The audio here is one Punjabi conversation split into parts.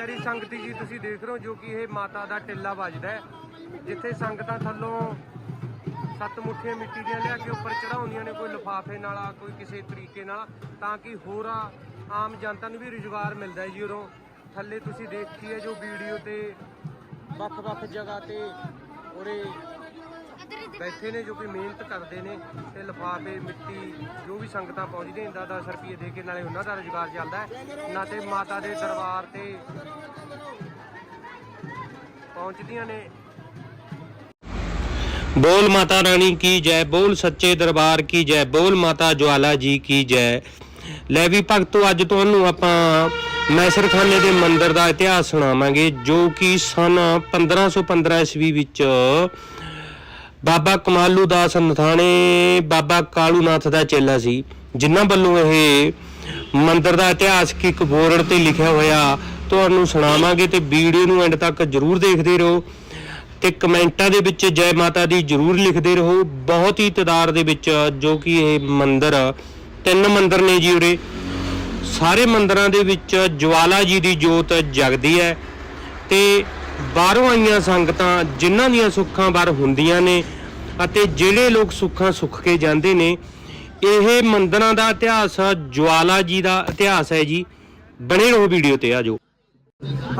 ਪਿਆਰੀ ਸੰਗਤ ਜੀ ਤੁਸੀਂ ਦੇਖ ਰਹੇ ਹੋ ਜੋ ਕਿ ਇਹ ਮਾਤਾ ਦਾ ਟਿੱਲਾ ਵੱਜਦਾ ਹੈ, ਜਿੱਥੇ ਸੰਗਤਾਂ ਥੱਲੋਂ ਸੱਤ ਮੁੱਠੀਆਂ ਮਿੱਟੀ ਦੀਆਂ ਲਿਆ ਕੇ ਉੱਪਰ ਚੜਾਉਂਦੀਆਂ ਨੇ, ਕੋਈ ਲਿਫਾਫੇ ਨਾਲ ਕੋਈ ਕਿਸੇ ਤਰੀਕੇ ਨਾਲ, ਤਾਂ ਕਿ ਹੋਰਾਂ ਆਮ ਜਨਤਾ ਨੂੰ ਵੀ ਰੁਜ਼ਗਾਰ ਮਿਲਦਾ ਹੈ ਜੀ ਉਰੋਂ ਥੱਲੇ ਤੁਸੀਂ ਦੇਖੀ ਹੈ ਜੋ ਵੀਡੀਓ ਤੇ ਵੱਖ-ਵੱਖ ਜਗ੍ਹਾ ਤੇ ਉਰੇ ਬੈਠੇ ਨੇ ਜੋ ਕਿ ਮਿਹਨਤ ਕਰਦੇ ਨੇ ਤੇ ਲਿਫਾਫੇ, ਮਿੱਟੀ, ਜੋ ਵੀ ਸੰਗਤਾਂ ਪਹੁੰਚਦੀਆਂ ਇੰਦਾ 10 ਰੁਪਏ ਦੇ ਕੇ ਨਾਲੇ ਉਹਨਾਂ ਦਾ ਰੁਜ਼ਗਾਰ ਚੱਲਦਾ ਨਾ ਤੇ ਮਾਤਾ ਦੇ ਦਰਬਾਰ ਤੇ ਪਹੁੰਚਦੀਆਂ ਨੇ। ਬੋਲ ਮਾਤਾ ਰਾਣੀ ਕੀ ਜੈ, ਬੋਲ ਸੱਚੇ ਦਰਬਾਰ ਕੀ ਜੈ, ਬੋਲ ਮਾਤਾ ਜਵਾਲਾ ਜੀ ਕੀ ਜੈ। ਲੈ ਵੀ ਭਗਤੋ, ਅੱਜ ਤੁਹਾਨੂੰ ਆਪਾਂ ਮੈਸਰਖਾਨੇ ਦੇ ਮੰਦਿਰ ਦਾ ਇਤਿਹਾਸ ਸੁਣਾਵਾਂਗੇ, ਜੋ ਕਿ ਸਨ 1515 ਈਸਵੀ ਵਿੱਚ ਬਾਬਾ ਕਮਾਲੂ ਦਾਸ ਨਥਾਣੇ, ਬਾਬਾ ਕਾਲੂ ਨਾਥ ਦਾ ਚੇਲਾ ਸੀ, ਜਿਨ੍ਹਾਂ ਵੱਲੋਂ ਇਹ ਮੰਦਿਰ ਦਾ ਇਤਿਹਾਸ ਇੱਕ ਬੋਰਡ ਤੇ ਲਿਖਿਆ ਹੋਇਆ, ਤੁਹਾਨੂੰ ਸੁਣਾਵਾਂਗੇ ਤੇ ਵੀਡੀਓ ਨੂੰ ਐਂਡ ਤੱਕ ਜਰੂਰ ਦੇਖਦੇ ਰਹੋ ਤੇ ਕਮੈਂਟਾਂ ਦੇ ਵਿੱਚ ਜੈ ਮਾਤਾ ਦੀ ਜਰੂਰ ਲਿਖਦੇ ਰਹੋ। ਬਹੁਤ ਹੀ ਤਾਦਾਦ ਦੇ ਵਿੱਚ ਜੋ ਕਿ ਇਹ ਮੰਦਿਰ, ਤਿੰਨ ਮੰਦਿਰ ਨੇ ਜੀ ਉਰੇ। ਸਾਰੇ ਮੰਦਿਰਾਂ ਦੇ ਵਿੱਚ ਜਵਾਲਾ ਜੀ ਦੀ ਜੋਤ ਜਗਦੀ ਹੈ ਤੇ ਬਾਹਰੋਂ ਆਈਆਂ ਸੰਗਤਾਂ ਜਿਨ੍ਹਾਂ ਦੀਆਂ ਸੁੱਖਾਂ ਬਾਰ ਹੁੰਦੀਆਂ ਨੇ ਅਤੇ ਜਿਹੜੇ ਲੋਕ ਸੁੱਖਾਂ ਸੁੱਖ ਕੇ ਜਾਂਦੇ ਨੇ, ਇਹ ਮੰਦਰਾਂ ਦਾ ਇਤਿਹਾਸ ਜਵਾਲਾ ਜੀ ਦਾ ਇਤਿਹਾਸ ਹੈ ਜੀ। ਬਣੇ ਰਹੋ ਵੀਡੀਓ ਤੇ ਆਜੋ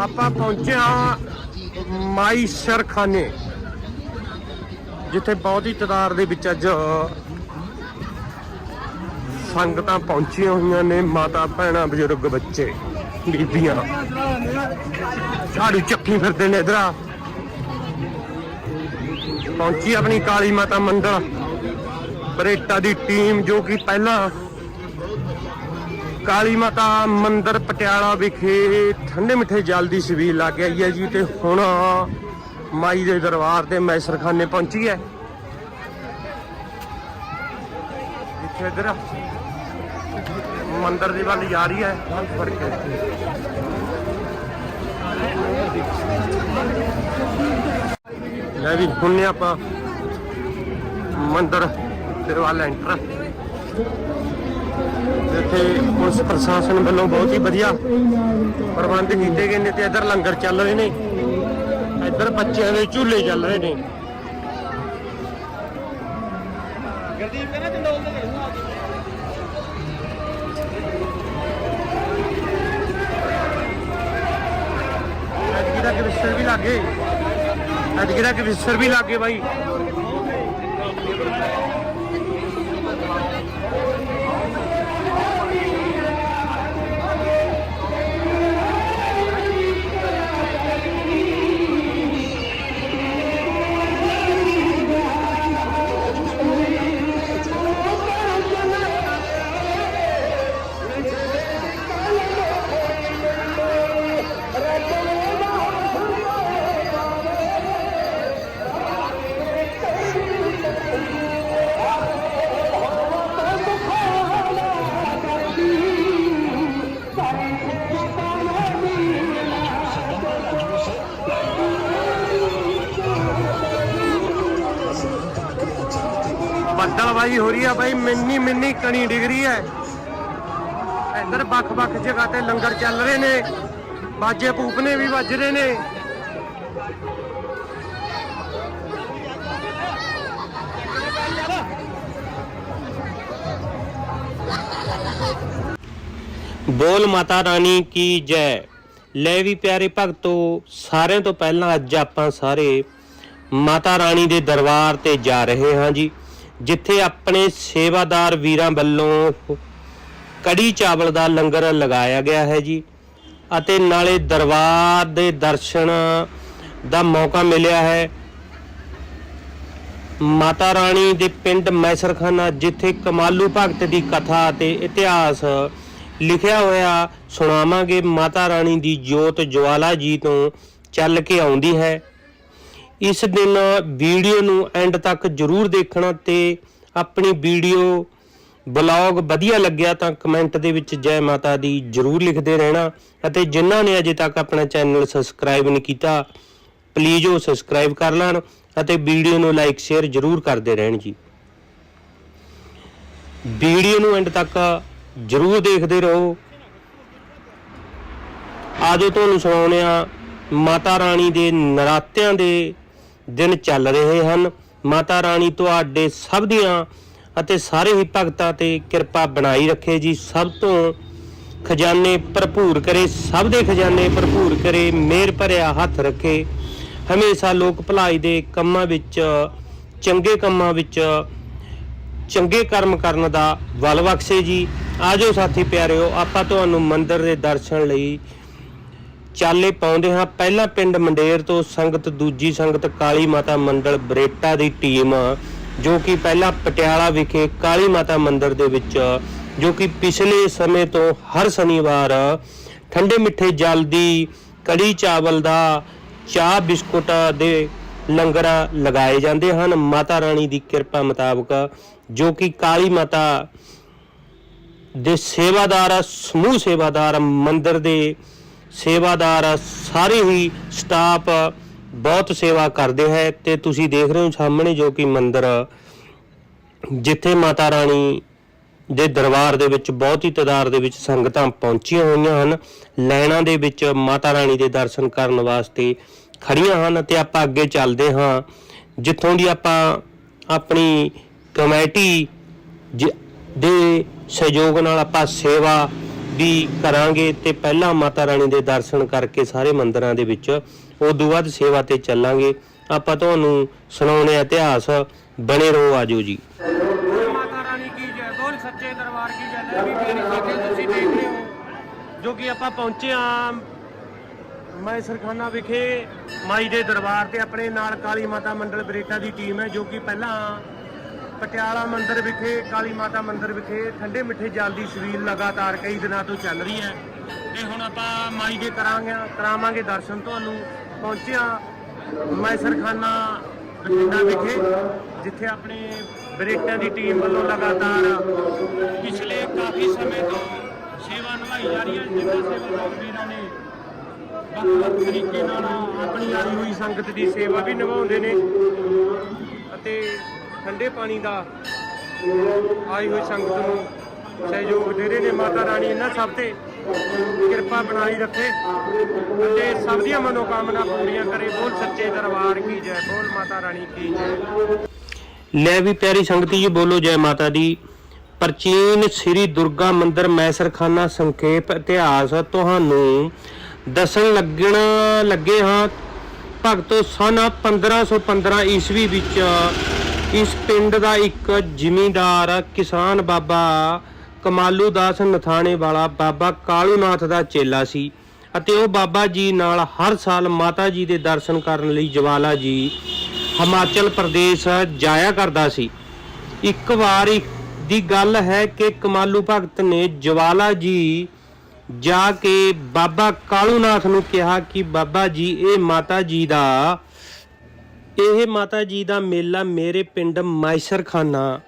ਆਪਾਂ ਪਹੁੰਚੇ ਹਾਂ ਮਾਈ ਸਰਖਾਨੇ, ਜਿੱਥੇ ਬਹੁਤ ਹੀ ਤਾਦਾਦ ਦੇ ਵਿੱਚ ਅੱਜ ਸੰਗਤਾਂ ਪਹੁੰਚੀਆਂ ਹੋਈਆਂ ਨੇ, ਮਾਤਾ, ਭੈਣਾਂ, ਬਜ਼ੁਰਗ, ਬੱਚੇ। ਬੀਬੀਆਂ। ਝਾੜੂ ਚੱਕੀ ਫਿਰਦੇ ਨੇ ਇਧਰ ਪਹੁੰਚੀ ਆਪਣੀ ਕਾਲੀ ਮਾਤਾ ਮੰਦਿਰ। ਬਰੇਟਾ ਦੀ ਟੀਮ ਜੋ ਕਿ ਪਹਿਲਾਂ ਕਾਲੀ ਮਾਤਾ ਮੰਦਿਰ ਪਟਿਆਲਾ ਵਿਖੇ ਠੰਡੇ ਮਿੱਠੇ ਜਲ ਦੀ ਛਬੀਲ ਲੱਗ ਆਈ ਹੈ ਜੀ ਤੇ ਹੁਣ ਮਾਈ ਦੇ ਦਰਬਾਰ ਤੇ ਮੈਸਰਖਾਨੇ ਪਹੁੰਚੀ ਹੈ। ਇੱਥੇ ਇਧਰ ਮੰਦਿਰ ਦੀ ਵੱਲ ਜਾ ਰਹੀ ਹੈ। ਫੜ ਕੇ ਲੈ ਵੀ, ਹੁਣ ਆਪਾਂ ਮੰਦਿਰ ਦੇ ਵੱਲ ਐਂਟਰ ਇੱਥੇ ਪੁਲਿਸ ਪ੍ਰਸ਼ਾਸਨ ਵੱਲੋਂ ਬਹੁਤ ਹੀ ਵਧੀਆ ਪ੍ਰਬੰਧ ਕੀਤੇ ਗਏ ਨੇ ਤੇ ਇੱਧਰ ਲੰਗਰ ਚੱਲ ਰਹੇ ਨੇ। ਇੱਧਰ ਬੱਚਿਆਂ ਦੇ ਝੂਲੇ ਚੱਲ ਰਹੇ ਨੇ। ਗਰਦੀਪ ਕਹਿੰਦਾ ਚੰਡੋਲ ਤੇ ਕਵਿਸਰ ਵੀ ਲੱਗੇ ਐਤਕੀ ਦਾ ਕਵਿਸਰ ਵੀ ਲੱਗੇ ਬਾਈ। ਆ ਬਾਈ, ਮਿੰਨੀ ਮਿੰਨੀ ਕਣੀ ਡਿਗਰੀ ਹੈ। ਇੱਧਰ ਵੱਖ-ਵੱਖ ਜਗ੍ਹਾ ਤੇ ਲੰਗਰ ਚੱਲ ਰਹੇ ਨੇ। ਬਾਜੇ ਪੂਪਨੇ ਵੀ ਵੱਜ ਰਹੇ ਨੇ। ਬੋਲ ਮਾਤਾ ਰਾਣੀ ਕੀ ਜੈ। ਲੈ ਵੀ ਪਿਆਰੇ ਭਗਤੋ, ਸਾਰਿਆਂ ਤੋਂ ਪਹਿਲਾਂ ਅੱਜ ਆਪਾਂ ਸਾਰੇ ਮਾਤਾ ਰਾਣੀ ਦੇ ਦਰਬਾਰ ਤੇ ਜਾ ਰਹੇ ਹਾਂ ਜੀ। ਜਿੱਥੇ ਆਪਣੇ ਸੇਵਾਦਾਰ ਵੀਰਾਂ ਵੱਲੋਂ ਕੜੀ ਚਾਵਲ ਦਾ ਲੰਗਰ ਲਗਾਇਆ ਗਿਆ ਹੈ ਜੀ ਅਤੇ ਨਾਲੇ ਦਰਬਾਰ ਦੇ ਦਰਸ਼ਨ ਦਾ ਮੌਕਾ ਮਿਲਿਆ ਹੈ। ਮਾਤਾ ਰਾਣੀ ਦੇ ਪਿੰਡ ਮੈਸਰਖਾਨਾ, ਜਿੱਥੇ ਕਮਾਲੂ ਭਗਤ ਦੀ ਕਥਾ ਅਤੇ ਇਤਿਹਾਸ ਲਿਖਿਆ ਹੋਇਆ ਸੁਣਾਵਾਂਗੇ, ਮਾਤਾ ਰਾਣੀ ਦੀ ਜੋਤ ਜਵਾਲਾ ਜੀ ਤੋਂ ਚੱਲ ਕੇ ਆਉਂਦੀ ਹੈ। ਇਸ ਦਿਨ ਵੀਡੀਓ ਨੂੰ ਐਂਡ ਤੱਕ ਜਰੂਰ ਦੇਖਣਾ ਤੇ ਆਪਣੀ ਵੀਡੀਓ ਬਲੌਗ ਵਧੀਆ ਲੱਗਿਆ ਤਾਂ ਕਮੈਂਟ ਦੇ ਵਿੱਚ ਜੈ ਮਾਤਾ ਦੀ ਜਰੂਰ ਲਿਖਦੇ ਰਹਿਣਾ ਅਤੇ ਜਿਨ੍ਹਾਂ ਨੇ ਅਜੇ ਤੱਕ ਆਪਣਾ ਚੈਨਲ ਸਬਸਕ੍ਰਾਈਬ ਨਹੀਂ ਕੀਤਾ ਪਲੀਜ਼ ਉਹ ਸਬਸਕ੍ਰਾਈਬ ਕਰ ਲੈਣ ਅਤੇ ਵੀਡੀਓ ਨੂੰ ਲਾਈਕ ਸ਼ੇਅਰ ਜਰੂਰ ਕਰਦੇ ਰਹਿਣ ਜੀ। ਵੀਡੀਓ ਨੂੰ ਐਂਡ ਤੱਕ ਜਰੂਰ ਦੇਖਦੇ ਰਹੋ। ਆਜੋ ਤੁਹਾਨੂੰ ਸੁਣਾਉਂਦੇ ਆ ਮਾਤਾ ਰਾਣੀ ਦੇ ਨਰਾਤਿਆਂ ਦੇ ਦਿਨ ਚੱਲ ਰਹੇ ਹਨ। ਮਾਤਾ ਰਾਣੀ ਤੁਹਾਡੇ ਸਭ ਦੀਆਂ ਅਤੇ ਸਾਰੇ ਹੀ ਭਗਤਾਂ ਤੇ ਕਿਰਪਾ ਬਣਾਈ ਰੱਖੇ ਜੀ। ਸਭ ਤੋਂ ਖਜ਼ਾਨੇ ਭਰਪੂਰ ਕਰੇ, ਸਭ ਦੇ ਖਜ਼ਾਨੇ ਭਰਪੂਰ ਕਰੇ ਮਿਹਰ ਭਰਿਆ ਹੱਥ ਰੱਖੇ। ਹਮੇਸ਼ਾ ਲੋਕ ਭਲਾਈ ਦੇ ਕੰਮਾਂ ਵਿੱਚ, ਚੰਗੇ ਕੰਮਾਂ ਵਿੱਚ, ਚੰਗੇ ਕਰਮ ਕਰਨ ਦਾ ਬਲ ਬਖਸ਼ੇ ਜੀ। ਆਜੋ ਸਾਥੀ ਪਿਆਰਿਓ, ਆਪਾਂ ਤੁਹਾਨੂੰ ਮੰਦਿਰ ਦੇ ਦਰਸ਼ਨ ਲਈ ਚਾਲੇ ਪਾਉਂਦੇ ਹਾਂ। ਪਹਿਲਾ ਪਿੰਡ ਮੰਡੇਰ ਤੋਂ ਸੰਗਤ, ਦੂਜੀ ਸੰਗਤ ਕਾਲੀ ਮਾਤਾ ਮੰਡਲ ਬਰੇਟਾ ਦੀ ਟੀਮ, ਜੋ ਕਿ ਪਹਿਲਾਂ ਪਟਿਆਲਾ ਵਿਖੇ ਕਾਲੀ ਮਾਤਾ ਮੰਦਿਰ ਦੇ ਵਿੱਚ, ਜੋ ਕਿ ਪਿਛਲੇ ਸਮੇਂ ਤੋਂ ਹਰ ਸ਼ਨੀਵਾਰ ਠੰਡੇ ਮਿੱਠੇ ਜਲ ਦੀ ਕੜੀ ਚਾਵਲ ਦਾ ਚਾਹ ਬਿਸਕੁਟ ਦੇ ਲੰਗਰ ਲਗਾਏ ਜਾਂਦੇ ਹਨ। ਮਾਤਾ ਰਾਣੀ ਦੀ ਕਿਰਪਾ ਮੁਤਾਬਕ, ਜੋ ਕਿ ਕਾਲੀ ਮਾਤਾ ਦੇ ਸੇਵਾਦਾਰ, ਸਮੂਹ ਸੇਵਾਦਾਰ ਮੰਦਿਰ ਦੇ ਸੇਵਾਦਾਰ ਸਾਰੇ ਹੀ ਸਟਾਫ ਬਹੁਤ ਸੇਵਾ ਕਰਦੇ ਹੈ ਤੇ ਤੁਸੀਂ ਦੇਖ ਰਹੇ ਹੋ ਸਾਹਮਣੇ ਜੋ ਕਿ ਮੰਦਿਰ ਜਿੱਥੇ ਮਾਤਾ ਰਾਣੀ ਦੇ ਦਰਬਾਰ ਦੇ ਵਿੱਚ, ਬਹੁਤ ਹੀ ਤਾਦਾਦ ਦੇ ਵਿੱਚ ਸੰਗਤਾਂ ਪਹੁੰਚੀਆਂ ਹੋਈਆਂ ਹਨ, ਲਾਈਨਾਂ ਦੇ ਵਿੱਚ ਮਾਤਾ ਰਾਣੀ ਦੇ ਦਰਸ਼ਨ ਕਰਨ ਵਾਸਤੇ ਖੜੀਆਂ ਹਨ ਤੇ ਆਪਾਂ ਅੱਗੇ ਚੱਲਦੇ ਹਾਂ, ਜਿੱਥੋਂ ਦੀ ਆਪਾਂ ਆਪਣੀ ਕਮੇਟੀ ਜ- ਦੇ ਸਹਿਯੋਗ ਨਾਲ ਆਪਾਂ ਸੇਵਾ ਵੀ ਕਰਾਂਗੇ ਤੇ ਪਹਿਲਾਂ ਮਾਤਾ ਰਾਣੀ ਦੇ ਦਰਸ਼ਨ ਕਰਕੇ ਸਾਰੇ ਮੰਦਿਰਾਂ ਦੇ ਵਿੱਚ ਉਦੋਂ ਬਾਅਦ ਸੇਵਾ ਤੇ ਚੱਲਾਂਗੇ। ਆਪਾਂ ਤੁਹਾਨੂੰ ਸੁਣਾਉਣੇ ਇਤਿਹਾਸ। ਬਣੇ ਰਹੋ, ਆਜੋ ਜੀ। ਮਾਤਾ ਰਾਣੀ ਕੀ ਜੈ ਬੋਲ ਸੱਚੇ ਦਰਬਾਰ ਕੀ ਜੈ, ਲੈ ਵੀ ਪਿਆਰੀ ਸਾਥੀਓ ਤੁਸੀਂ ਦੇਖ ਰਹੇ ਹੋ। ਜੋ ਕਿ ਆਪਾਂ ਪਹੁੰਚੇ ਆ ਮੈਂ ਸਰਖਾਨਾ ਵਿਖੇ ਮਾਈ ਦੇ ਦਰਬਾਰ ਤੇ, ਆਪਣੇ ਨਾਲ ਕਾਲੀ ਮਾਤਾ ਮੰਡਲ ਬਰੇਟਾ ਦੀ ਟੀਮ ਹੈ, ਜੋ ਕਿ ਪਹਿਲਾਂ ਪਟਿਆਲਾ ਮੰਦਿਰ ਵਿਖੇ, ਕਾਲੀ ਮਾਤਾ ਮੰਦਿਰ ਵਿਖੇ ਠੰਡੇ ਮਿੱਠੇ ਜਲ ਦੀ ਸਵੀਲ ਲਗਾਤਾਰ ਕਈ ਦਿਨਾਂ ਤੋਂ ਚੱਲ ਰਹੀ ਹੈ। ਤੇ ਹੁਣ ਆਪਾਂ ਮਾਈ ਦੇ ਕਰਾਂਗੇ, ਕਰਾਵਾਂਗੇ ਦਰਸ਼ਨ ਤੁਹਾਨੂੰ। ਪਹੁੰਚਿਆ ਮੈਂ ਸਰਖਾਨਾ ਬਠਿੰਡਾ ਵਿਖੇ, ਜਿੱਥੇ ਆਪਣੇ ਬਰੇਟਾਂ ਦੀ ਟੀਮ ਵੱਲੋਂ ਲਗਾਤਾਰ ਪਿਛਲੇ ਕਾਫੀ ਸਮੇਂ ਤੋਂ ਸੇਵਾ ਨਿਭਾਈ ਜਾ ਰਹੀ ਹੈ। ਜਿਨ੍ਹਾਂ ਸੇਵਾਦਾਰ ਵੀਰਾਂ ਨੇ, ਵੱਖ-ਵੱਖ ਤਰੀਕੇ ਨਾਲ ਆਪਣੀ ਆਈ ਹੋਈ ਸੰਗਤ ਦੀ ਸੇਵਾ ਵੀ ਨਿਭਾਉਂਦੇ ਨੇ। ਅਤੇ ਠੰਡੇ ਪਾਣੀ ਦਾ ਆਈ ਹੋਈ ਸੰਗਤ ਨੂੰ ਸਹਿਯੋਗ ਦੇ ਰਹੇ ਨੇ। ਮਾਤਾ ਰਾਣੀ ਇਹਨਾਂ ਸਭ ਤੇ ਕਿਰਪਾ ਬਣਾਈ ਰੱਖੇ ਅਤੇ ਸਭ ਦੀਆਂ ਮਨੋਕਾਮਨਾ ਪੂਰੀਆਂ ਕਰੇ। ਬੋਲ ਸੱਚੇ ਦਰਬਾਰ ਕੀ ਜੈ, ਬੋਲ ਮਾਤਾ ਰਾਣੀ ਕੀ ਜੈ। ਲੈ ਵੀ ਪਿਆਰੀ ਸੰਗਤੀ ਜੀ, ਬੋਲੋ ਜੈ ਮਾਤਾ ਦੀ। ਪ੍ਰਾਚੀਨ ਸ੍ਰੀ ਦੁਰਗਾ ਮੰਦਿਰ ਮੈਸਰਖਾਨਾ ਸੰਖੇਪ ਇਤਿਹਾਸ ਤੁਹਾਨੂੰ ਦੱਸਣ ਲੱਗਣ ਲੱਗੇ ਹਾਂ। ਭਗਤੋ ਸਨ 1515 ਈਸਵੀ ਵਿੱਚ ਇਸ ਪਿੰਡ ਦਾ ਇੱਕ ਜ਼ਿਮੀਂਦਾਰ ਕਿਸਾਨ ਬਾਬਾ ਕਮਾਲੂ ਦਾਸ ਨਥਾਣੇ ਵਾਲਾ ਬਾਬਾ ਕਾਲੂਨਾਥ ਦਾ ਚੇਲਾ ਸੀ ਅਤੇ ਉਹ ਬਾਬਾ ਜੀ ਨਾਲ ਹਰ ਸਾਲ ਮਾਤਾ ਜੀ ਦੇ ਦਰਸ਼ਨ ਕਰਨ ਲਈ ਜਵਾਲਾ ਜੀ ਹਿਮਾਚਲ ਪ੍ਰਦੇਸ਼ ਜਾਇਆ ਕਰਦਾ ਸੀ। ਇੱਕ ਵਾਰ ਇੱਕ ਦੀ ਗੱਲ ਹੈ ਕਿ ਕਮਾਲੂ ਭਗਤ ਨੇ ਜਵਾਲਾ ਜੀ ਜਾ ਕੇ ਬਾਬਾ ਕਾਲੂਨਾਥ ਨੂੰ ਕਿਹਾ ਕਿ ਬਾਬਾ ਜੀ, ਇਹ ਮਾਤਾ ਜੀ ਦਾ ਇਹ ਮਾਤਾ ਜੀ ਦਾ ਮੇਲਾ ਮੇਰੇ ਪਿੰਡ ਮਾਇਸਰਖਾਨਾ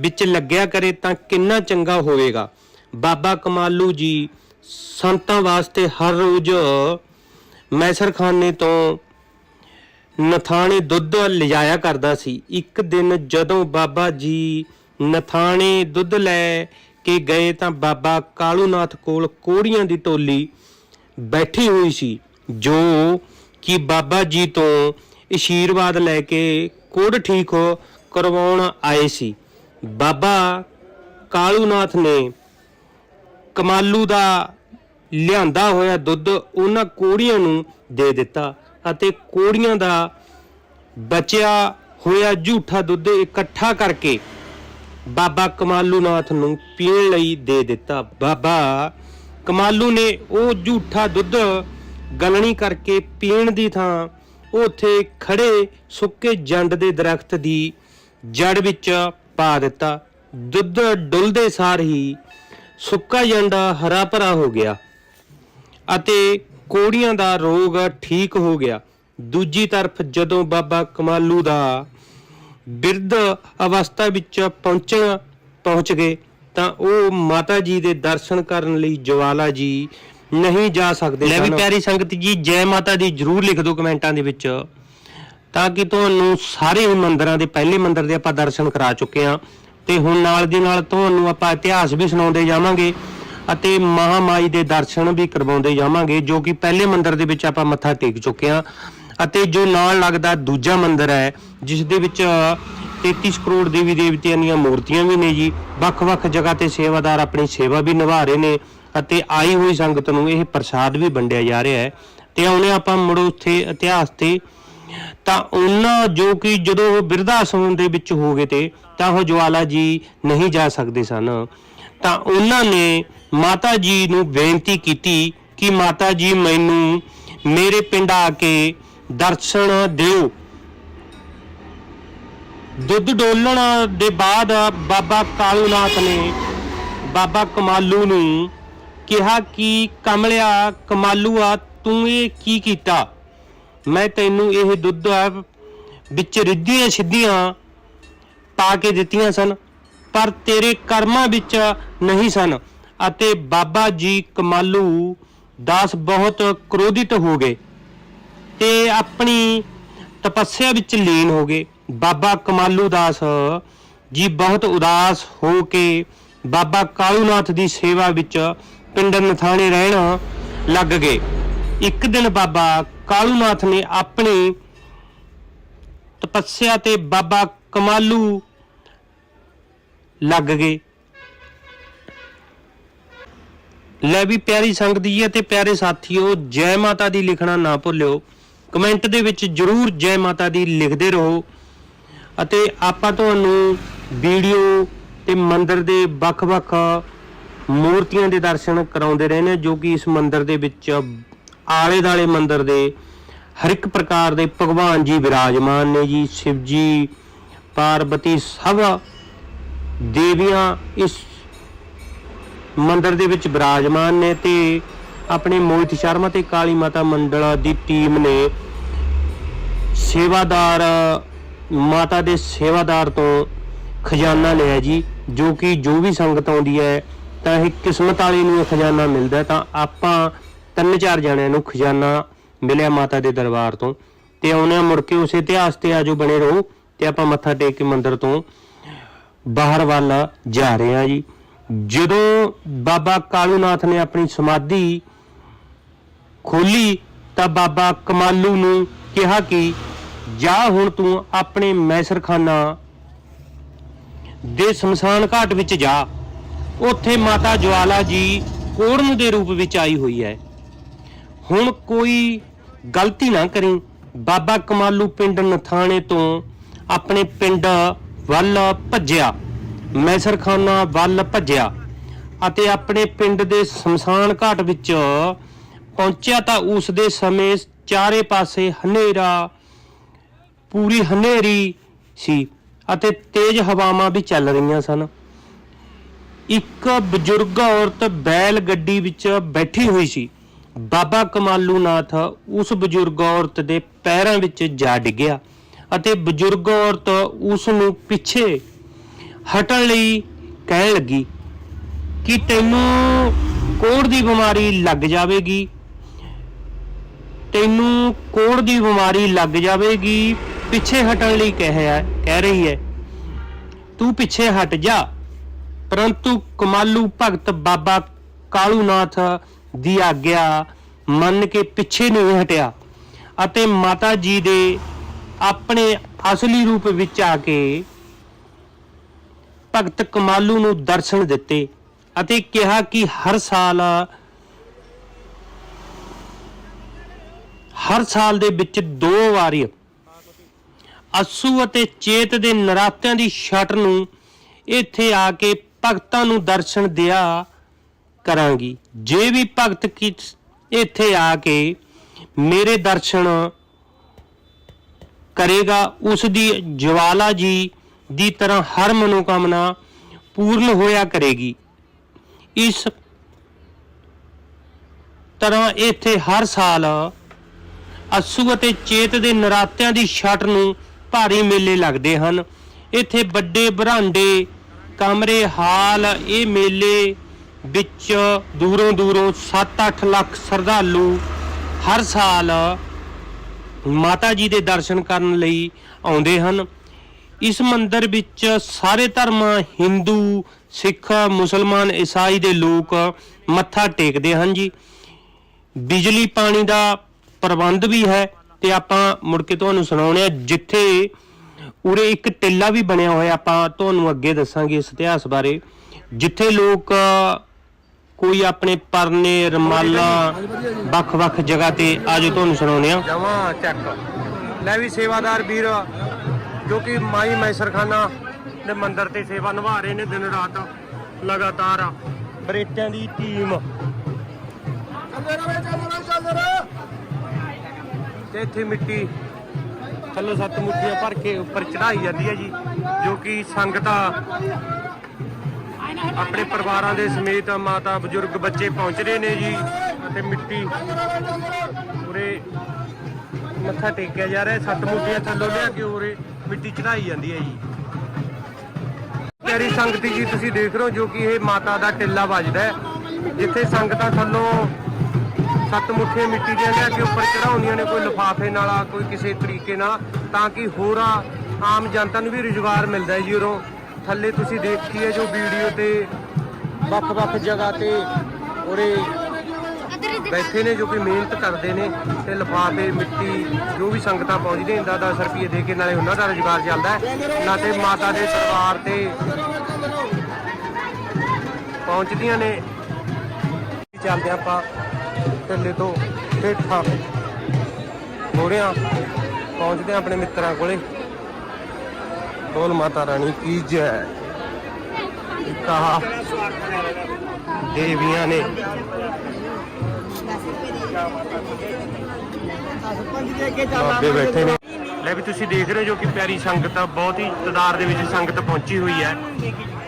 ਵਿੱਚ ਲੱਗਿਆ ਕਰੇ ਤਾਂ ਕਿੰਨਾ ਚੰਗਾ ਹੋਵੇਗਾ। ਬਾਬਾ ਕਮਾਲੂ ਜੀ ਸੰਤਾਂ ਵਾਸਤੇ ਹਰ ਰੋਜ਼ ਮੈਸਰਖਾਨੇ ਤੋਂ ਨਥਾਣੇ ਦੁੱਧ ਲਿਜਾਇਆ ਕਰਦਾ ਸੀ। ਇੱਕ ਦਿਨ ਜਦੋਂ ਬਾਬਾ ਜੀ ਨਥਾਣੇ ਦੁੱਧ ਲੈ ਕੇ ਗਏ ਤਾਂ ਬਾਬਾ ਕਾਲੂਨਾਥ ਕੋਲ ਕੋੜੀਆਂ ਦੀ ਟੋਲੀ ਬੈਠੀ ਹੋਈ ਸੀ, ਜੋ ਕਿ ਬਾਬਾ ਜੀ ਤੋਂ ਅਸ਼ੀਰਵਾਦ ਲੈ ਕੇ ਕੋੜ ਠੀਕ ਹੋ ਕਰਵਾਉਣ ਆਏ ਸੀ। ਬਾਬਾ ਕਾਲੂਨਾਥ ਨੇ ਕਮਾਲੂ ਦਾ ਲਿਆਂਦਾ ਹੋਇਆ ਦੁੱਧ ਉਹਨਾਂ ਕੋੜੀਆਂ ਨੂੰ ਦੇ ਦਿੱਤਾ ਅਤੇ ਕੋੜੀਆਂ ਦਾ ਬਚਿਆ ਹੋਇਆ ਝੂਠਾ ਦੁੱਧ ਇਕੱਠਾ ਕਰਕੇ ਬਾਬਾ ਕਮਾਲੂ ਨਾਥ ਨੂੰ ਪੀਣ ਲਈ ਦੇ ਦਿੱਤਾ। ਬਾਬਾ ਕਮਾਲੂ ਨੇ ਉਹ ਝੂਠਾ ਦੁੱਧ ਗਲਣੀ ਕਰਕੇ ਪੀਣ ਦੀ ਥਾਂ ਉੱਥੇ ਖੜੇ ਸੁੱਕੇ ਜੰਡ ਦੇ ਦਰਖਤ ਦੀ ਜੜ ਵਿੱਚ ਪਾ ਦਿੱਤਾ। ਦੁੱਧ ਡੁੱਲਦੇ ਸਾਰ ਹੀ ਸੁੱਕਾ ਜੰਡ ਹਰਾ ਭਰਾ ਹੋ ਗਿਆ ਅਤੇ ਕੋੜੀਆਂ ਦਾ ਰੋਗ ਠੀਕ ਹੋ ਗਿਆ। ਦੂਜੀ ਤਰਫ ਜਦੋਂ ਬਾਬਾ ਕਮਾਲੂ ਦਾ ਬਿਰਧ ਅਵਸਥਾ ਵਿੱਚ ਪਹੁੰਚਣ ਪਹੁੰਚ ਗਏ ਤਾਂ ਉਹ ਮਾਤਾ ਜੀ ਦੇ ਦਰਸ਼ਨ ਕਰਨ ਲਈ ਜਵਾਲਾ ਜੀ ਨਹੀਂ ਜਾ ਸਕਦੇ ਲੈ ਵੀ ਪਿਆਰੀ ਸੰਗਤ ਜੀ ਜੈ ਮਾਤਾ ਦੀ ਜਰੂਰ ਲਿਖ ਦਿਓ ਕਮੈਂਟਾਂ ਦੇ ਵਿੱਚ ਤਾਂ ਕਿ ਤੁਹਾਨੂੰ ਸਾਰੇ ਹੀ ਮੰਦਿਰਾਂ ਦੇ ਪਹਿਲੇ ਮੰਦਿਰ ਦੇ ਆਪਾਂ ਦਰਸ਼ਨ ਕਰਾ ਚੁੱਕੇ ਹਾਂ। ਤੇ ਹੁਣ ਨਾਲ ਦੀ ਨਾਲ ਤੁਹਾਨੂੰ ਆਪਾਂ ਇਤਿਹਾਸ ਵੀ ਸੁਣਾਉਂਦੇ ਜਾਵਾਂਗੇ ਅਤੇ ਮਹਾਮਾਈ ਦੇ ਦਰਸ਼ਨ ਵੀ ਕਰਵਾਉਂਦੇ ਜਾਵਾਂਗੇ ਜੋ ਕਿ ਪਹਿਲੇ ਮੰਦਿਰ ਦੇ ਵਿੱਚ ਆਪਾਂ ਮੱਥਾ ਟੇਕ ਚੁੱਕੇ ਹਾਂ। ਅਤੇ ਜੋ ਨਾਲ ਲੱਗਦਾ ਦੂਜਾ ਮੰਦਿਰ ਹੈ ਜਿਸ ਦੇ ਵਿੱਚ 33 ਕਰੋੜ ਦੇਵੀ ਦੇਵਤਿਆਂ ਦੀਆਂ ਮੂਰਤੀਆਂ ਵੀ ਨੇ ਜੀ। ਵੱਖ-ਵੱਖ ਜਗ੍ਹਾ ਤੇ ਸੇਵਾਦਾਰ ਆਪਣੀ ਸੇਵਾ ਵੀ ਨਿਭਾ ਰਹੇ ਨੇ। ਅਤੇ ਆਈ ਹੋਈ ਸੰਗਤ ਨੂੰ ਇਹ ਪ੍ਰਸਾਦ ਵੀ ਵੰਡਿਆ ਜਾ ਰਿਹਾ ਹੈ। ਤੇ ਆਉਣੇ ਆਪਾਂ ਮੁੜ ਉੱਥੇ ਇਤਿਹਾਸ ਤੇ, ਤਾਂ ਉਹਨਾਂ ਜੋ ਕਿ ਜਦੋਂ ਉਹ ਬਿਰਧ ਆਸ਼ਰਮ ਦੇ ਵਿੱਚ ਹੋ ਗਏ ਤੇ, ਤਾਂ ਉਹ ਜਵਾਲਾ ਜੀ ਨਹੀਂ ਜਾ ਸਕਦੇ ਸਨ। ਤਾਂ ਉਹਨਾਂ ਨੇ ਮਾਤਾ ਜੀ ਨੂੰ ਬੇਨਤੀ ਕੀਤੀ ਕਿ ਮਾਤਾ ਜੀ ਮੈਨੂੰ ਮੇਰੇ ਪਿੰਡ ਆ ਕੇ ਦਰਸ਼ਨ ਦਿਓ। ਦੁੱਧ ਡੋਲਣ ਦੇ ਬਾਅਦ ਬਾਬਾ ਕਾਲੂਨਾਥ ਨੇ, ਬਾਬਾ ਕਮਾਲੂ ਨੂੰ ਕਿਹਾ ਕਿ ਕਮਲਿਆ, ਕਮਾਲੂਆ, ਤੂੰ ਇਹ ਕੀ ਕੀਤਾ? ਮੈਂ ਤੈਨੂੰ ਇਹ ਦੁੱਧ ਵਿੱਚ ਰਿੱਧੀਆਂ ਸਿੱਧੀਆਂ ਪਾ ਕੇ ਦਿੱਤੀਆਂ ਸਨ, ਪਰ ਤੇਰੇ ਕਰਮਾਂ ਵਿੱਚ ਨਹੀਂ ਸਨ ਅਤੇ ਬਾਬਾ ਜੀ ਕਮਾਲੂ ਦਾਸ ਬਹੁਤ ਕ੍ਰੋਧਿਤ ਹੋ ਗਏ ਤੇ ਆਪਣੀ ਤਪੱਸਿਆ ਵਿੱਚ ਲੀਨ ਹੋ ਗਏ। ਬਾਬਾ ਕਮਾਲੂ ਦਾਸ ਜੀ ਬਹੁਤ ਉਦਾਸ ਹੋ ਕੇ ਬਾਬਾ ਕਾਲੂਨਾਥ ਦੀ ਸੇਵਾ ਵਿੱਚ ਪਿੰਡ ਨਥਾਣੇ ਰਹਿਣ ਲੱਗ ਗਏ। ਇੱਕ ਦਿਨ ਬਾਬਾ ਕਾਲੂਨਾਥ ਨੇ ਆਪਣੀ ਤਪੱਸਿਆ ਤੇ ਬਾਬਾ ਕਮਾਲੂ ਲੱਗ ਗਏ। ਲੈ ਵੀ ਪਿਆਰੀ ਸੰਗਤ ਜੀ ਅਤੇ ਪਿਆਰੇ ਸਾਥੀਓ, ਜੈ ਮਾਤਾ ਦੀ ਲਿਖਣਾ ਨਾ ਭੁੱਲਿਓ। ਕਮੈਂਟ ਦੇ ਵਿੱਚ ਜਰੂਰ ਜੈ ਮਾਤਾ ਦੀ ਲਿਖਦੇ ਰਹੋ ਅਤੇ ਆਪਾਂ ਤੁਹਾਨੂੰ ਵੀਡੀਓ ਤੇ ਮੰਦਿਰ ਦੇ ਵੱਖ-ਵੱਖ ਮੂਰਤੀਆਂ ਦੇ ਦਰਸ਼ਨ ਕਰਾਉਂਦੇ ਰਹੇ ਨੇ, ਜੋ ਕਿ ਇਸ ਮੰਦਿਰ ਦੇ ਵਿੱਚ ਆਲੇ-ਦਾਲੇ ਮੰਦਿਰ ਦੇ ਹਰ ਇੱਕ ਪ੍ਰਕਾਰ ਦੇ ਭਗਵਾਨ ਜੀ ਵਿਰਾਜਮਾਨ ਨੇ ਜੀ। ਸ਼ਿਵ ਜੀ, ਪਾਰਬਤੀ ਸਭ ਦੇਵੀਆਂ ਇਸ ਮੰਦਿਰ ਦੇ ਵਿੱਚ ਵਿਰਾਜਮਾਨ ਨੇ ਤੇ ਆਪਣੇ ਮੋਹਿਤ ਸ਼ਰਮਾ ਤੇ ਕਾਲੀ ਮਾਤਾ ਮੰਡਲ ਦੀ ਟੀਮ ਨੇ ਸੇਵਾਦਾਰ, ਮਾਤਾ ਦੇ ਸੇਵਾਦਾਰ ਤੋਂ ਖਜ਼ਾਨਾ ਲਿਆ ਜੀ, ਜੋ ਕਿ ਜੋ ਵੀ ਸੰਗਤ ਆਉਂਦੀ ਹੈ ਤਾਂ ਇਹ ਕਿਸਮਤ ਵਾਲੀ ਨੂੰ ਖਜ਼ਾਨਾ ਮਿਲਦਾ ਤਾਂ ਆਪਾਂ ਤਿੰਨ ਚਾਰ ਜਣਿਆਂ ਨੂੰ ਖਜ਼ਾਨਾ ਮਿਲਿਆ ਮਾਤਾ ਦੇ ਦਰਬਾਰ ਤੋਂ। ਤੇ ਆਉਣੇ ਮੁੜ ਕੇ ਉਸ ਇਤਿਹਾਸ ਤੇ ਆਜੋ ਬਣੇ ਰਹੋ ਤੇ ਆਪਾਂ ਮੱਥਾ ਟੇਕ ਕੇ ਮੰਦਿਰ ਤੋਂ ਬਾਹਰ ਵੱਲ ਜਾ ਰਹੇ ਹਾਂ ਜੀ। ਜਦੋਂ ਬਾਬਾ ਕਾਲੂਨਾਥ ਨੇ ਆਪਣੀ ਸਮਾਧੀ ਖੋਲੀ ਤਾਂ ਬਾਬਾ ਕਮਾਲੂ ਨੂੰ ਕਿਹਾ ਕਿ ਜਾ ਹੁਣ ਤੂੰ ਆਪਣੇ ਮੈਸਰਖਾਨਾ ਦੇ ਸ਼ਮਸ਼ਾਨ ਘਾਟ ਵਿੱਚ ਜਾ। ਉੱਥੇ ਮਾਤਾ ਜਵਾਲਾ ਜੀ ਕੋੜਨ ਦੇ ਰੂਪ ਵਿੱਚ ਆਈ ਹੋਈ ਹੈ। ਹੁਣ ਕੋਈ ਗਲਤੀ ਨਾ ਕਰੀ। ਬਾਬਾ ਕਮਾਲੂ ਪਿੰਡ ਨਥਾਣੇ ਤੋਂ ਆਪਣੇ ਪਿੰਡ ਵੱਲ ਭੱਜਿਆ। ਮੈਸਰਖਾਨਾ ਵੱਲ ਭੱਜਿਆ ਅਤੇ ਆਪਣੇ ਪਿੰਡ ਦੇ ਸ਼ਮਸ਼ਾਨ ਘਾਟ ਵਿੱਚ ਪਹੁੰਚਿਆ ਤਾਂ ਉਸ ਦੇ ਸਮੇਂ ਚਾਰੇ ਪਾਸੇ ਹਨੇਰਾ, ਪੂਰੀ ਹਨੇਰੀ ਸੀ ਅਤੇ ਤੇਜ਼ ਹਵਾਵਾਂ ਵੀ ਚੱਲ ਰਹੀਆਂ ਸਨ। ਇੱਕ ਬਜ਼ੁਰਗ ਔਰਤ ਬੈਲ ਗੱਡੀ ਵਿੱਚ ਬੈਠੀ ਹੋਈ ਸੀ। ਬਾਬਾ ਕਮਾਲੂ ਨਾਥ ਉਸ ਬਜ਼ੁਰਗ ਔਰਤ ਦੇ ਪੈਰਾਂ ਵਿੱਚ ਜਾ ਡਿੱਗਿਆ ਅਤੇ ਬਜ਼ੁਰਗ ਔਰਤ ਉਸ ਨੂੰ ਪਿੱਛੇ ਹਟਣ ਲਈ ਕਹਿਣ ਲੱਗੀ ਕਿ ਤੈਨੂੰ ਕੋੜ ਦੀ ਬਿਮਾਰੀ ਲੱਗ ਜਾਵੇਗੀ। ਤੈਨੂੰ ਕੋੜ ਦੀ ਬਿਮਾਰੀ ਲੱਗ ਜਾਵੇਗੀ। ਪਿੱਛੇ ਹਟਣ ਲਈ ਕਹਿਆ ਕਹਿ ਰਹੀ ਹੈ। ਤੂੰ ਪਿੱਛੇ ਹਟ ਜਾ। ਪਰੰਤੂ ਕਮਾਲੂ ਭਗਤ ਬਾਬਾ ਕਾਲੂਨਾਥ ਦੀ ਆਗਿਆ ਮੰਨ ਕੇ ਪਿੱਛੇ ਨਹੀਂ ਹਟਿਆ ਅਤੇ ਮਾਤਾ ਜੀ ਦੇ ਆਪਣੇ ਅਸਲੀ ਰੂਪ ਵਿੱਚ ਆ ਕੇ ਭਗਤ ਕਮਾਲੂ ਨੂੰ ਦਰਸ਼ਨ ਦਿੱਤੇ ਅਤੇ ਕਿਹਾ ਕਿ ਹਰ ਸਾਲ ਹਰ ਸਾਲ ਦੇ ਵਿੱਚ ਦੋ ਵਾਰੀ ਅਸੂ ਅਤੇ ਚੇਤ ਦੇ ਨਰਾਤਿਆਂ ਦੀ ਛਟ ਨੂੰ ਇੱਥੇ ਆ ਕੇ ਭਗਤਾਂ ਨੂੰ ਦਰਸ਼ਨ ਦਿਆ ਕਰਾਂਗੀ। ਜੇ ਵੀ ਭਗਤ ਕੀ ਇੱਥੇ ਆ ਕੇ ਮੇਰੇ ਦਰਸ਼ਨ ਕਰੇਗਾ, ਉਸ ਦੀ ਜਵਾਲਾ ਜੀ ਦੀ ਤਰ੍ਹਾਂ ਹਰ ਮਨੋਕਾਮਨਾ ਪੂਰਨ ਹੋਇਆ ਕਰੇਗੀ। ਇਸ ਤਰ੍ਹਾਂ ਇੱਥੇ ਹਰ ਸਾਲ ਅਸੂ ਅਤੇ ਚੇਤ ਦੇ ਨਰਾਤਿਆਂ ਦੀ ਛਟ ਨੂੰ ਭਾਰੀ ਮੇਲੇ ਲੱਗਦੇ ਹਨ। ਇੱਥੇ ਵੱਡੇ ਬਰਾਂਡੇ ਕਮਰੇ ਹਾਲ, ਇਹ ਮੇਲੇ ਵਿੱਚ ਦੂਰੋਂ ਦੂਰੋਂ 7-8 ਲੱਖ ਸ਼ਰਧਾਲੂ ਹਰ ਸਾਲ ਮਾਤਾ ਜੀ ਦੇ ਦਰਸ਼ਨ ਕਰਨ ਲਈ ਆਉਂਦੇ ਹਨ। ਇਸ ਮੰਦਿਰ ਵਿੱਚ ਸਾਰੇ ਧਰਮ, ਹਿੰਦੂ, ਸਿੱਖ, ਮੁਸਲਮਾਨ, ਈਸਾਈ ਦੇ ਲੋਕ ਮੱਥਾ ਟੇਕਦੇ ਹਨ ਜੀ। ਬਿਜਲੀ ਪਾਣੀ ਦਾ ਪ੍ਰਬੰਧ ਵੀ ਹੈ ਤੇ ਆਪਾਂ ਮੁੜ ਕੇ ਤੁਹਾਨੂੰ ਸੁਣਾਉਣੇ ਆ, ਜਿੱਥੇ ਉਰੇ ਇੱਕ ਟਿੱਲਾ ਵੀ ਬਣਿਆ ਹੋਇਆ, ਆਪਾਂ ਤੁਹਾਨੂੰ ਅੱਗੇ ਦੱਸਾਂਗੇ ਇਸ ਇਤਿਹਾਸ ਬਾਰੇ, ਜਿੱਥੇ ਲੋਕ, ਕੋਈ ਆਪਣੇ ਪਰਨੇ, ਰਮਾਲਾ ਵੱਖ-ਵੱਖ ਜਗ੍ਹਾ ਤੇ ਆਜੋ ਤੁਹਾਨੂੰ ਸੁਣਾਉਣੇ ਆ ਜਮਾ ਚੱਕ ਲੈ ਵੀ ਸੇਵਾਦਾਰ ਵੀਰ, ਜੋ ਕਿ ਮਾਈ ਮੈਸਰਖਾਨਾ ਦੇ ਮੰਦਿਰ ਤੇ ਸੇਵਾ ਨਿਭਾ ਰਹੇ ਨੇ ਦਿਨ ਰਾਤ, ਲਗਾਤਾਰ ਬਰੇਟਿਆਂ ਦੀ ਟੀਮ। ਤੇ ਇੱਥੇ ਮਿੱਟੀ ਥੱਲੋਂ ਸੱਤ ਮੁੱਠੀਆਂ ਭਰ ਕੇ ਉੱਪਰ ਚੜਾਈ ਜਾਂਦੀ ਹੈ ਜੀ, ਜੋ ਕਿ ਸੰਗਤਾਂ ਆਪਣੇ ਪਰਿਵਾਰਾਂ ਦੇ ਸਮੇਤ ਮਾਤਾ ਬਜ਼ੁਰਗ ਬੱਚੇ ਪਹੁੰਚ ਰਹੇ ਨੇ ਜੀ ਅਤੇ ਮਿੱਟੀ ਪੂਰੇ ਮੱਥਾ ਟੇਕਿਆ ਜਾ ਰਿਹਾ ਸੱਤ ਮੁੱਠੀਆਂ ਥੱਲੋਂ ਲਿਆ ਕੇ ਉਰੇ ਮਿੱਟੀ ਚੜਾਈ ਜਾਂਦੀ ਹੈ ਜੀ। ਪਿਆਰੀ ਸੰਗਤੀ ਜੀ, ਤੁਸੀਂ ਦੇਖ ਰਹੇ ਹੋ ਜੋ ਕਿ ਇਹ ਮਾਤਾ ਦਾ ਟਿੱਲਾ ਵੱਜਦਾ ਹੈ, ਜਿੱਥੇ ਸੰਗਤਾਂ ਥੱਲੋਂ ਸੱਤ ਮੁੱਠੀਆਂ ਮਿੱਟੀ ਦੀਆਂ ਲਿਆ ਕੇ ਉੱਪਰ ਚੜਾਉਂਦੀਆਂ ਨੇ ਕੋਈ ਲਿਫਾਫੇ ਨਾਲ ਆ, ਕੋਈ ਕਿਸੇ ਤਰੀਕੇ ਨਾਲ ਤਾਂ ਕਿ ਹੋਰਾਂ ਆਮ ਜਨਤਾ ਨੂੰ ਵੀ ਰੁਜ਼ਗਾਰ ਮਿਲਦਾ ਹੈ ਜੀ ਉਰੋਂ। ਥੱਲੇ ਤੁਸੀਂ ਦੇਖੀ ਹੈ ਜੋ ਵੀਡੀਓ ਤੇ ਵੱਖ-ਵੱਖ ਜਗ੍ਹਾ ਤੇ ਉਰੇ ਬੈਠੇ ਨੇ ਜੋ ਕਿ ਮਿਹਨਤ ਕਰਦੇ ਨੇ ਤੇ ਲਿਫਾਫੇ ਮਿੱਟੀ ਜੋ ਵੀ ਸੰਗਤਾਂ ਪਹੁੰਚਦੀਆਂ ਨੇ 10 ਰੁਪਏ ਦੇ ਕੇ ਨਾਲੇ ਉਹਨਾਂ ਦਾ ਰੁਜ਼ਗਾਰ ਚੱਲਦਾ ਹੈ। ਨਾ ਤੇ ਮਾਤਾ ਦੇ ਦਰਬਾਰ ਤੇ ਪਹੁੰਚਦੀਆਂ ਨੇ। ਚੱਲਦੇ ਆਪਾਂ। ਢਿੱਲੇ ਤੋਂ ਹੇਠਾਂ ਮੋੜਿਆਂ ਪਹੁੰਚਦੇ ਆਪਣੇ ਮਿੱਤਰਾਂ ਕੋਲੇ। ਬੋਲ ਮਾਤਾ ਰਾਣੀ, ਕੀ ਜੈ? ਇੱਕ ਦੇਵੀਆਂ ਨੇ। ਬਾਬੇ ਬੈਠੇ ਨੇ। ਲੈ ਵੀ ਤੁਸੀਂ ਦੇਖ ਰਹੇ ਹੋ ਜੋ ਕਿ ਪਿਆਰੀ ਸੰਗਤ ਬਹੁਤ ਹੀ ਤਦਾਰ ਦੇ ਵਿੱਚ ਸੰਗਤ ਪਹੁੰਚੀ ਹੋਈ ਹੈ।